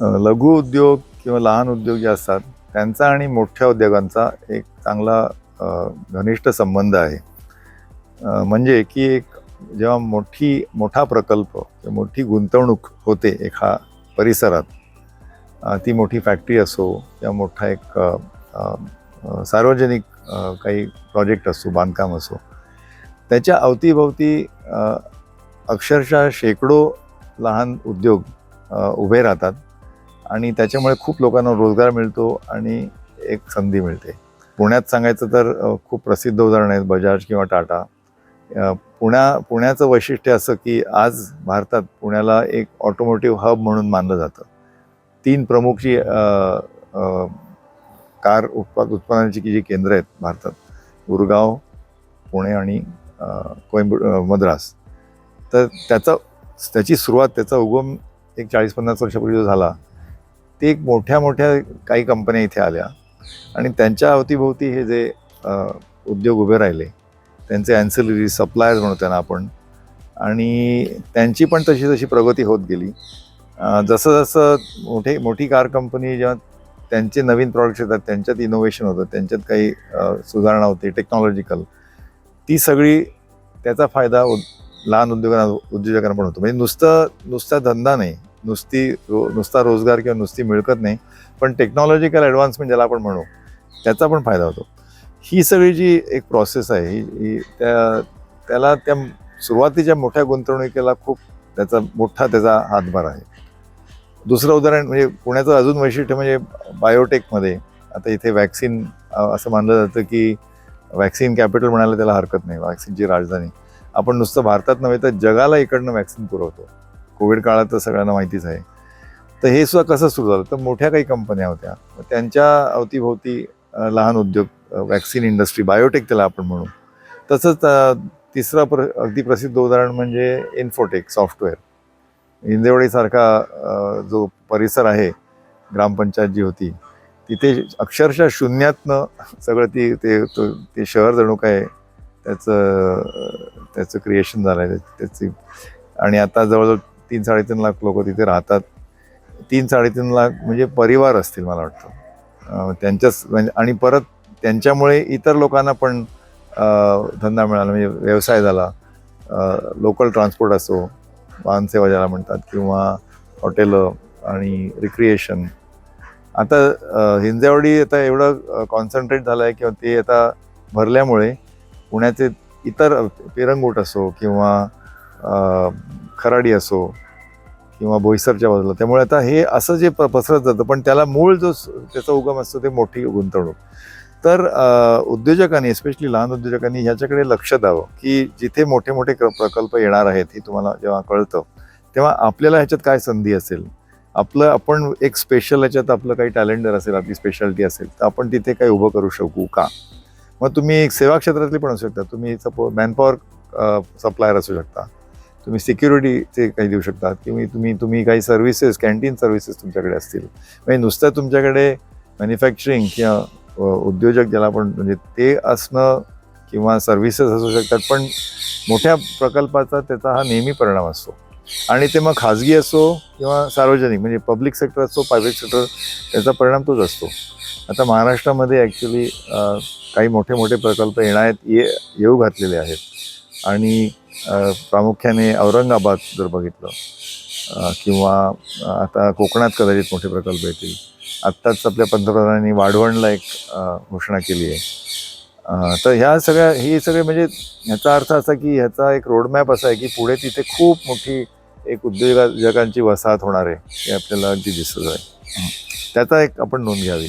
लघु उद्योग किंवा लहान उद्योग जे असतात त्यांचा आणि मोठ्या उद्योगांचा एक चांगला घनिष्ठ संबंध आहे. म्हणजे की एक जेव्हा मोठी मोठा प्रकल्प किंवा मोठी गुंतवणूक होते एका परिसरात ती मोठी फॅक्टरी असो किंवा मोठा एक सार्वजनिक काही प्रोजेक्ट असो बांधकाम असो त्याच्या अवतीभोवती अक्षरशः शेकडो लहान उद्योग उभे राहतात. आणि त्याच्यामुळे खूप लोकांना रोजगार मिळतो आणि एक संधी मिळते. पुण्यात सांगायचं तर खूप प्रसिद्ध उदाहरण आहेत बजाज किंवा टाटा. पुण्या पुण्याचं वैशिष्ट्य असं की आज भारतात पुण्याला एक ऑटोमोटिव्ह हब म्हणून मानलं जातं. तीन प्रमुख जी कार उत्पाद उत्पादनाची जी केंद्र आहेत भारतात गुरगाव पुणे आणि अ, मद्रास. तर त्याचा त्याची सुरुवात त्याचा उगम एक चाळीस पन्नास वर्षापूर्वी जो झाला ते एक मोठ्या मोठ्या काही कंपन्या इथे आल्या. आणि त्यांच्या अवतीभोवती हे जे उद्योग उभे राहिले त्यांचे अँसिलरी सप्लायर्स म्हणतो त्यांना आपण आणि त्यांची पण तशी तशी प्रगती होत गेली. जसं जसं मोठे मोठी कार कंपनी जेव्हा त्यांचे नवीन प्रॉडक्ट्स येतात त्यांच्यात इनोव्हेशन होतं त्यांच्यात काही सुधारणा होते टेक्नॉलॉजिकल ती सगळी त्याचा फायदा उद- लहान उद्योगांना उद्योजकांना पण होतो. म्हणजे नुसतं नुसता धंदा नाही नुसती रो नुसता रोजगार किंवा नुसती मिळकत नाही पण टेक्नॉलॉजिकल ॲडव्हान्समेंट ज्याला आपण म्हणू त्याचा पण फायदा होतो. ही सगळी जी एक प्रोसेस आहे ही ही त्या त्याला त्या सुरुवातीच्या मोठ्या गुंतवणुकीला खूप त्याचा मोठा त्याचा हातभार आहे. दुसरं उदाहरण म्हणजे पुण्याचं अजून वैशिष्ट्य म्हणजे बायोटेकमध्ये आता इथे वॅक्सिन असं मानलं जातं की वॅक्सिन कॅपिटल म्हणायला त्याला हरकत नाही वॅक्सिनची राजधानी. आपण नुसतं भारतात नव्हे तर जगाला इकडनं वॅक्सिन पुरवतो. कोविड काळात तर सगळ्यांना माहितीच आहे. तर हे सुद्धा कसं सुरू झालं? तर मोठ्या काही कंपन्या होत्या. त्यांच्या अवतीभोवती लहान उद्योग वॅक्सिन इंडस्ट्री बायोटेक त्याला आपण म्हणू. तसंच तिसरं प्र अगदी प्रसिद्ध उदाहरण म्हणजे इन्फोटेक सॉफ्टवेअर. इंदेवडीसारखा जो परिसर आहे ग्रामपंचायत जी होती तिथे अक्षरशः शून्यातनं सगळं ती ते ते शहर जणू काय त्याचं त्याचं क्रिएशन झालं आहे त्याची. आणि आता जवळजवळ तीन साडेतीन लाख लोक तिथे राहतात. तीन साडेतीन लाख म्हणजे परिवार असतील मला वाटतं. त्यांच्याच म्हणजे आणि परत त्यांच्यामुळे इतर लोकांना पण धंदा मिळाला. म्हणजे व्यवसाय झाला. लोकल ट्रान्सपोर्ट असो वाहनसेवा ज्याला म्हणतात किंवा हॉटेलं आणि रिक्रिएशन आता हिंजेवाडी आता एवढं कॉन्सन्ट्रेट झालं आहे किंवा ते आता भरल्यामुळे पुण्याचे इतर पेरंगूट असो किंवा खराडी असो किंवा बोईसरच्या बाजूला. त्यामुळे आता हे असं जे प- पसरत जातं पण त्याला मूळ जो स- त्याचा उगम असतो ते मोठी गुंतवणूक. तर उद्योजकांनी एस्पेशली लहान उद्योजकांनी ह्याच्याकडे लक्ष द्यावं की जिथे मोठे मोठे क- प्रकल्प येणार आहेत हे तुम्हाला जेव्हा कळतं तेव्हा आपल्याला ह्याच्यात काय संधी असेल? आपलं आपण एक स्पेशल ह्याच्यात आपलं काही टॅलेंडर असेल आपली स्पेशालिटी असेल तर आपण तिथे काही उभं करू शकू का? मग तुम्ही एक सेवा क्षेत्रातली पण असू शकता. तुम्ही सपोज मॅनपॉवर सप्लायर असू शकता. तुम्ही सिक्युरिटीचे काही देऊ शकतात किंवा तुम्ही तुम्ही काही सर्व्हिसेस कॅन्टीन सर्व्हिसेस तुमच्याकडे असतील. म्हणजे नुसतं तुमच्याकडे मॅन्युफॅक्चरिंग किंवा उद्योजक ज्याला आपण म्हणजे ते असणं किंवा सर्व्हिसेस असू शकतात पण मोठ्या प्रकल्पाचा त्याचा हा नेहमी परिणाम असतो. आणि ते मग खाजगी असो किंवा सार्वजनिक म्हणजे पब्लिक सेक्टर असो प्रायव्हेट सेक्टर त्याचा परिणाम तोच असतो. आता महाराष्ट्रामध्ये ॲक्च्युली काही मोठे मोठे प्रकल्प येणार आहेत ये येऊ घातलेले आहेत. आणि प्रामुख्याने औरंगाबाद जर बघितलं किंवा आता कोकणात कदाचित मोठे प्रकल्प येतील. आत्ताच आपल्या पंतप्रधानांनी वाढवणला एक घोषणा केली आहे. तर ह्या सगळ्या हे सगळे म्हणजे ह्याचा अर्थ असा की ह्याचा एक रोडमॅप असा आहे की पुढे तिथे खूप मोठी एक उद्योजकांची वसाहत होणार आहे हे आपल्याला अगदी दिसत आहे. त्याचा एक आपण नोंद घ्यावी.